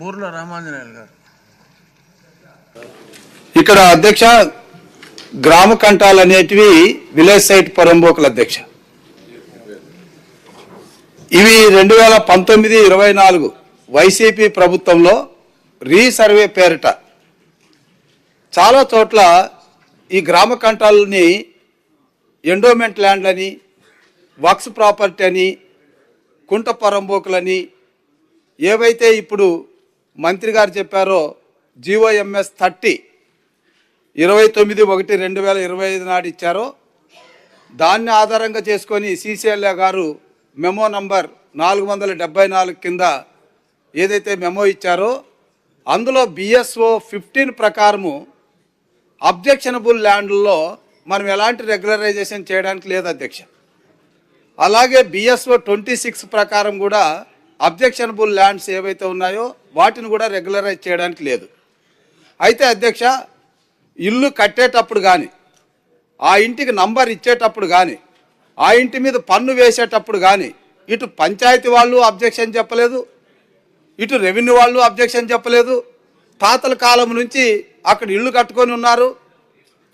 బూర్ల రామాంజనేయులు గారు. ఇక్కడ అధ్యక్ష గ్రామ కంఠాలు అనేటివి విలేజ్ సైట్ పరంబోకుల అధ్యక్ష. ఇవి రెండు వేల పంతొమ్మిది ఇరవై నాలుగు వైసీపీ ప్రభుత్వంలో రీసర్వే పేరిట చాలా చోట్ల ఈ గ్రామ కంఠాలని ఎండోమెంట్ ల్యాండ్లని వక్స్ ప్రాపర్టీ అని కుంట పరంబోకులని ఏవైతే ఇప్పుడు మంత్రి గారు చెప్పారో జీవోఎంఎస్ థర్టీ ఇరవై తొమ్మిది ఒకటి రెండు వేల ఇరవై ఐదు నాడు ఇచ్చారో. దాన్ని ఆధారంగా చేసుకొని సిసిఎల్ఏ గారు మెమో నంబర్ నాలుగు వందల డెబ్బై నాలుగు కింద ఏదైతే మెమో ఇచ్చారో అందులో బిఎస్ఓ ఫిఫ్టీన్ ప్రకారము అబ్జెక్షనబుల్ ల్యాండ్లలో మనం ఎలాంటి రెగ్యులరైజేషన్ చేయడానికి లేదు అధ్యక్ష. అలాగే బిఎస్ఓ ట్వంటీ సిక్స్ ప్రకారం కూడా అబ్జెక్షనబుల్ ల్యాండ్స్ ఏవైతే ఉన్నాయో వాటిని కూడా రెగ్యులరైజ్ చేయడానికి లేదు. అయితే అధ్యక్ష ఇల్లు కట్టేటప్పుడు కానీ ఆ ఇంటికి నంబర్ ఇచ్చేటప్పుడు కానీ ఆ ఇంటి మీద పన్ను వేసేటప్పుడు కానీ ఇటు పంచాయతీ వాళ్ళు అబ్జెక్షన్ చెప్పలేదు ఇటు రెవెన్యూ వాళ్ళు అబ్జెక్షన్ చెప్పలేదు. తాతల కాలం నుంచి అక్కడ ఇల్లు కట్టుకొని ఉన్నారు.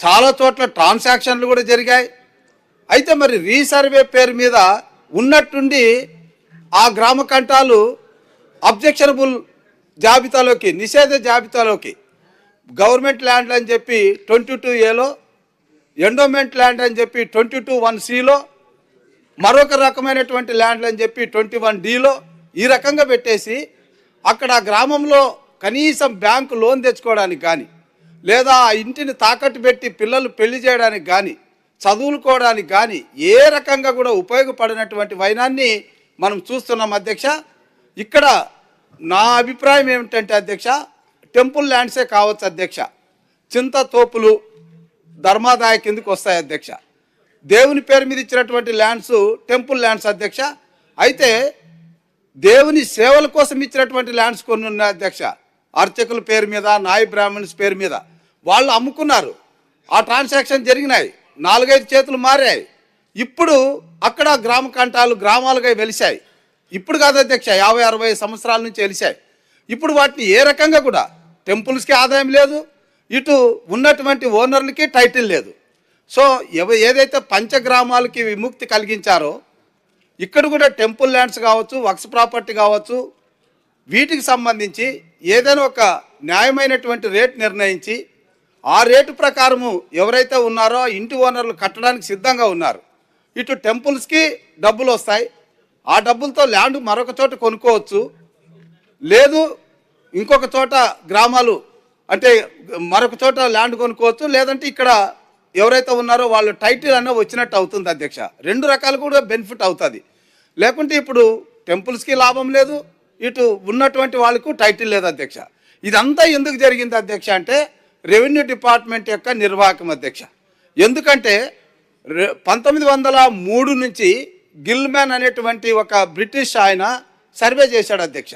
చాలా చోట్ల ట్రాన్సాక్షన్లు కూడా జరిగాయి. అయితే మరి రీసర్వే పేరు మీద ఉన్నట్టుండి ఆ గ్రామ కంటాలు అబ్జెక్షనబుల్ జాబితాలోకి నిషేధ జాబితాలోకి. గవర్నమెంట్ ల్యాండ్ అని చెప్పి ట్వంటీ టూ ఏలో ఎండోమెంట్ ల్యాండ్ అని చెప్పి ట్వంటీ టూ వన్ సిలో మరొక రకమైనటువంటి ల్యాండ్లు అని చెప్పి ట్వంటీ వన్ డిలో ఈ రకంగా పెట్టేసి అక్కడ గ్రామంలో కనీసం బ్యాంకు లోన్ తెచ్చుకోవడానికి కానీ లేదా ఆ ఇంటిని తాకట్టు పెట్టి పిల్లలు పెళ్ళి చేయడానికి కానీ చదువుకోవడానికి కానీ ఏ రకంగా కూడా ఉపయోగపడినటువంటి వైనాన్ని మనం చూస్తున్నాం అధ్యక్ష. ఇక్కడ నా అభిప్రాయం ఏమిటంటే అధ్యక్ష టెంపుల్ ల్యాండ్సే కావచ్చు అధ్యక్ష. చింత తోపులు ధర్మాదాయ కిందకి వస్తాయి అధ్యక్ష. దేవుని పేరు మీద ఇచ్చినటువంటి ల్యాండ్స్ టెంపుల్ ల్యాండ్స్ అధ్యక్ష. అయితే దేవుని సేవల కోసం ఇచ్చినటువంటి ల్యాండ్స్ కొన్ని ఉన్నాయి అధ్యక్ష. అర్చకుల పేరు మీద నాయ బ్రాహ్మణ్స్ పేరు మీద. వాళ్ళు అమ్ముకున్నారు. ఆ ట్రాన్సాక్షన్ జరిగినాయి. నాలుగైదు చేతులు మారాయి. ఇప్పుడు అక్కడ గ్రామ కంటాలు గ్రామాలుగా వెలిశాయి. ఇప్పుడు కాదు అధ్యక్ష యాభై అరవై సంవత్సరాల నుంచి వెలిశాయి ఇప్పుడు వాటిని ఏ రకంగా కూడా టెంపుల్స్కి ఆదాయం లేదు ఇటు ఉన్నటువంటి ఓనర్లకి టైటిల్ లేదు. సో ఎవ ఏదైతే పంచగ్రామాలకి విముక్తి కలిగించారో ఇక్కడ కూడా టెంపుల్ ల్యాండ్స్ కావచ్చు వక్స్ ప్రాపర్టీ కావచ్చు వీటికి సంబంధించి ఏదైనా ఒక న్యాయమైనటువంటి రేట్ నిర్ణయించి ఆ రేటు ప్రకారము ఎవరైతే ఉన్నారో ఇంటి ఓనర్లు కట్టడానికి సిద్ధంగా ఉన్నారు. ఇటు టెంపుల్స్కి డబ్బులు వస్తాయి ఆ డబ్బులతో ల్యాండ్ మరొక చోట కొనుక్కోవచ్చు. లేదు ఇంకొక చోట గ్రామాలు అంటే మరొక చోట ల్యాండ్ కొనుక్కోవచ్చు. లేదంటే ఇక్కడ ఎవరైతే ఉన్నారో వాళ్ళు టైటిల్ అనేది వచ్చినట్టు అవుతుంది అధ్యక్ష. రెండు రకాలు కూడా బెనిఫిట్ అవుతుంది. లేకుంటే ఇప్పుడు టెంపుల్స్కి లాభం లేదు ఇటు ఉన్నటువంటి వాళ్ళకు టైటిల్ లేదు అధ్యక్ష. ఇదంతా ఎందుకు జరిగింది అధ్యక్ష అంటే రెవెన్యూ డిపార్ట్మెంట్ యొక్క నిర్వాహకం అధ్యక్ష. ఎందుకంటే పంతొమ్మిది వందల మూడు నుంచి గిల్మ్యాన్ అనేటువంటి ఒక బ్రిటిష్ ఆయన సర్వే చేశాడు అధ్యక్ష.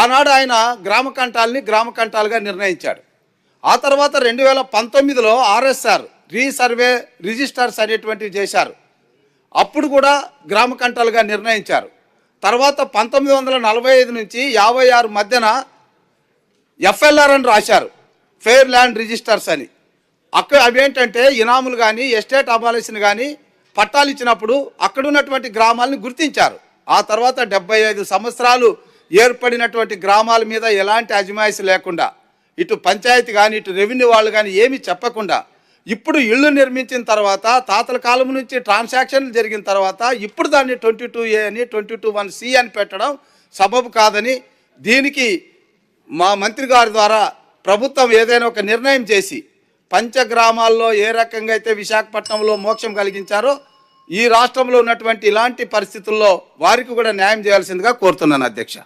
ఆనాడు ఆయన గ్రామ కంటాలని గ్రామ కంటాలుగా నిర్ణయించాడు. ఆ తర్వాత రెండు వేల పంతొమ్మిదిలో ఆర్ఎస్ఆర్ రీసర్వే రిజిస్టర్స్ అనేటువంటివి చేశారు. అప్పుడు కూడా గ్రామ కంటాలుగా నిర్ణయించారు. తర్వాత పంతొమ్మిది వందల నలభై ఐదు నుంచి యాభై ఆరు మధ్యన ఎఫ్ఎల్ఆర్ అని రాశారు ఫెయిర్ ల్యాండ్ రిజిస్టర్స్ అని. అక్కడ అవేంటంటే ఇనాములు కానీ ఎస్టేట్ అబాలిషన్ కానీ పట్టాలు ఇచ్చినప్పుడు అక్కడ ఉన్నటువంటి గ్రామాలను గుర్తించారు. ఆ తర్వాత డెబ్బై ఐదు సంవత్సరాలు ఏర్పడినటువంటి గ్రామాల మీద ఎలాంటి అజమాయిషి లేకుండా ఇటు పంచాయతీ కానీ ఇటు రెవెన్యూ వాళ్ళు కానీ ఏమీ చెప్పకుండా ఇప్పుడు ఇళ్ళు నిర్మించిన తర్వాత తాతల కాలం నుంచి ట్రాన్సాక్షన్లు జరిగిన తర్వాత ఇప్పుడు దాన్ని ట్వంటీ టూ ఏ అని ట్వంటీ టూ వన్ సి అని పెట్టడం సబబు కాదని దీనికి మా మంత్రి గారి ద్వారా ప్రభుత్వం ఏదైనా ఒక నిర్ణయం చేసి పంచగ్రామాల్లో ఏ రకంగా అయితే విశాఖపట్నంలో మోక్షం కలిగించారో ఈ రాష్ట్రంలో ఉన్నటువంటి ఇలాంటి పరిస్థితుల్లో వారికి కూడా న్యాయం చేయాల్సిందిగా కోరుతున్నాను అధ్యక్ష.